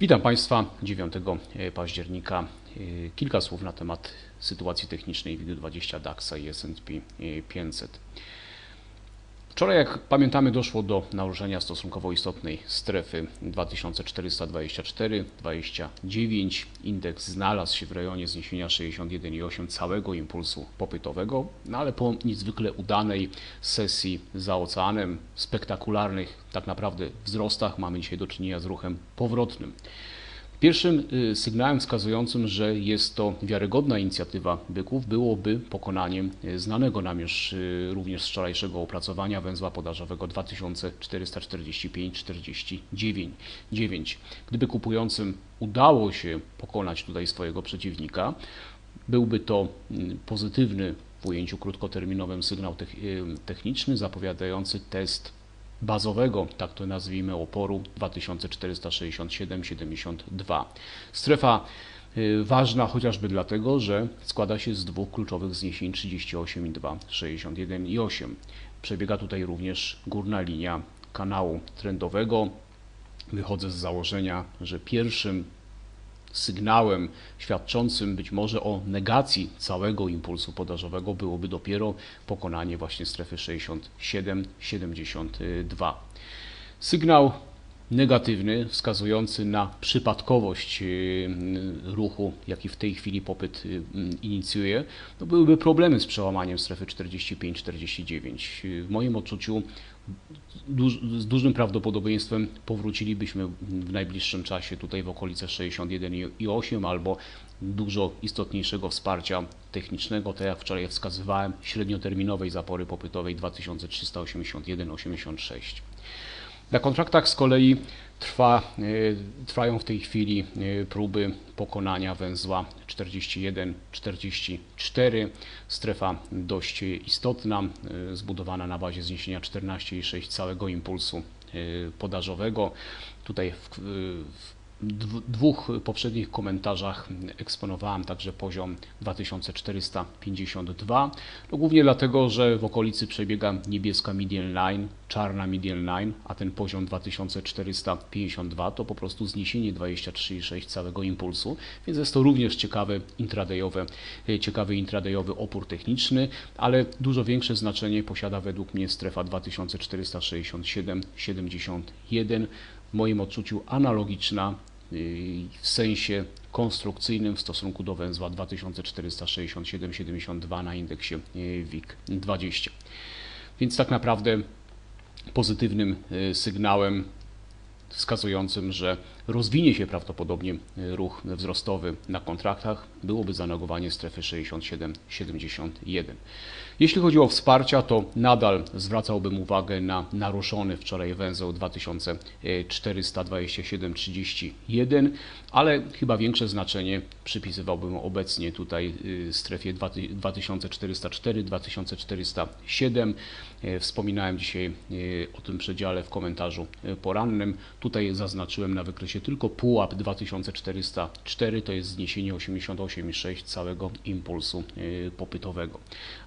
Witam Państwa 9 października. Kilka słów na temat sytuacji technicznej WIG20 DAXa i S&P 500. Wczoraj, jak pamiętamy, doszło do naruszenia stosunkowo istotnej strefy 2424-29. Indeks znalazł się w rejonie zniesienia 61,8 całego impulsu popytowego, no ale po niezwykle udanej sesji za oceanem, spektakularnych tak naprawdę wzrostach, mamy dzisiaj do czynienia z ruchem powrotnym. Pierwszym y, sygnałem wskazującym, że jest to wiarygodna inicjatywa byków byłoby pokonaniem y, znanego nam już y, również z wczorajszego opracowania węzła podażowego 2445-49. Gdyby kupującym udało się pokonać tutaj swojego przeciwnika, byłby to pozytywny w ujęciu krótkoterminowym sygnał techniczny zapowiadający test bazowego, tak to nazwijmy, oporu 2467,72. Strefa y, ważna chociażby dlatego, że składa się z dwóch kluczowych zniesień 38,2, 61,8. Przebiega tutaj również górna linia kanału trendowego. Wychodzę z założenia, że pierwszym sygnałem świadczącym być może o negacji całego impulsu podażowego byłoby dopiero pokonanie właśnie strefy 67-72. Sygnał negatywny, wskazujący na przypadkowość y, ruchu, jaki w tej chwili popyt y, inicjuje, to byłyby problemy z przełamaniem strefy 45-49. W moim odczuciu z dużym prawdopodobieństwem powrócilibyśmy w najbliższym czasie tutaj w okolice 61,8 albo dużo istotniejszego wsparcia technicznego, tak jak wczoraj wskazywałem, średnioterminowej zapory popytowej 2381,86. Na kontraktach z kolei trwa, e, trwają w tej chwili e, próby pokonania węzła 41-44. Strefa dość istotna, e, zbudowana na bazie zniesienia 14,6 całego impulsu podażowego. Tutaj w, w dwóch poprzednich komentarzach eksponowałem także poziom 2452. No głównie dlatego, że w okolicy przebiega niebieska median line, czarna median line, a ten poziom 2452 to po prostu zniesienie 23,6 całego impulsu, więc jest to również ciekawy intradayowy, ciekawy intradayowy opór techniczny, ale dużo większe znaczenie posiada według mnie strefa 2467,71 w moim odczuciu analogiczna w sensie konstrukcyjnym w stosunku do węzła 2467,72 na indeksie WIG20. Więc tak naprawdę pozytywnym e, sygnałem wskazującym, że rozwinie się prawdopodobnie ruch wzrostowy na kontraktach, byłoby zanegowanie strefy 67-71. Jeśli chodzi o wsparcia, to nadal zwracałbym uwagę na naruszony wczoraj węzeł 2427-31, ale chyba większe znaczenie przypisywałbym obecnie tutaj y, strefie 2404-2407. E, wspominałem dzisiaj y, o tym przedziale w komentarzu porannym. Tutaj zaznaczyłem na wykresie tylko pułap 2404, to jest zniesienie 88,6 całego impulsu popytowego.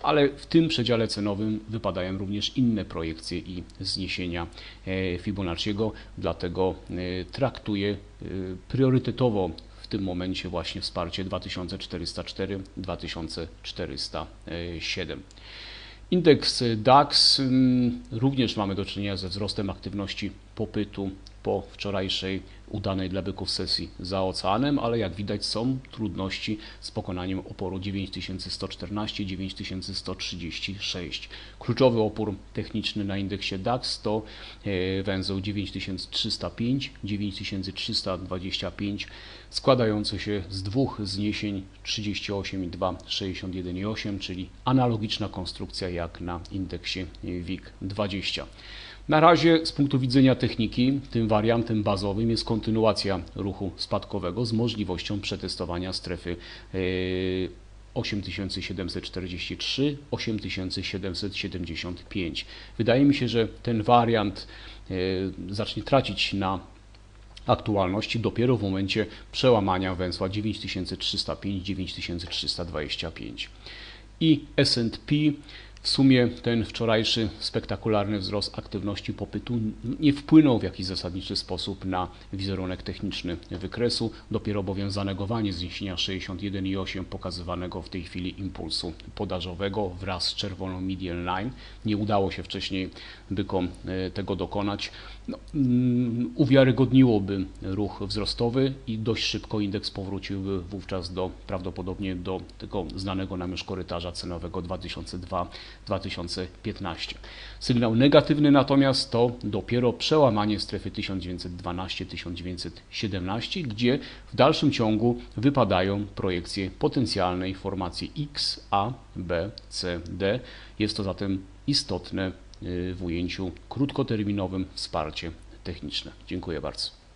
Ale w tym przedziale cenowym wypadają również inne projekcje i zniesienia e, Fibonacciego, dlatego e, traktuję priorytetowo w tym momencie właśnie wsparcie 2404-2407. Indeks DAX mm, również mamy do czynienia ze wzrostem aktywności popytu po wczorajszej udanej dla byków sesji za oceanem, ale jak widać są trudności z pokonaniem oporu 9114-9136. Kluczowy opór techniczny na indeksie DAX to e, węzeł 9305-9325 składający się z dwóch zniesień 38,2, 61,8, czyli analogiczna konstrukcja jak na indeksie WIG20. Na razie z punktu widzenia techniki tym wariantem bazowym jest kontynuacja ruchu spadkowego z możliwością przetestowania strefy 8743, e, 8775. Wydaje mi się, że ten wariant e, zacznie tracić na aktualności dopiero w momencie przełamania węzła 9305-9325. I S&P W sumie ten wczorajszy spektakularny wzrost aktywności popytu nie wpłynął w jakiś zasadniczy sposób na wizerunek techniczny wykresu. Dopiero obowiązane zanegowanie zniesienia 61,8 pokazywanego w tej chwili impulsu podażowego wraz z czerwoną median line. Nie udało się wcześniej bykom e, tego dokonać. No, mm, uwiarygodniłoby ruch wzrostowy i dość szybko indeks powróciłby wówczas do prawdopodobnie do tego znanego nam już korytarza cenowego 2002-2015. Sygnał negatywny natomiast to dopiero przełamanie strefy 1912-1917, gdzie w dalszym ciągu wypadają projekcje potencjalnej formacji X, A, B, C, D. Jest to zatem istotne y, w ujęciu krótkoterminowym wsparcie techniczne. Dziękuję bardzo.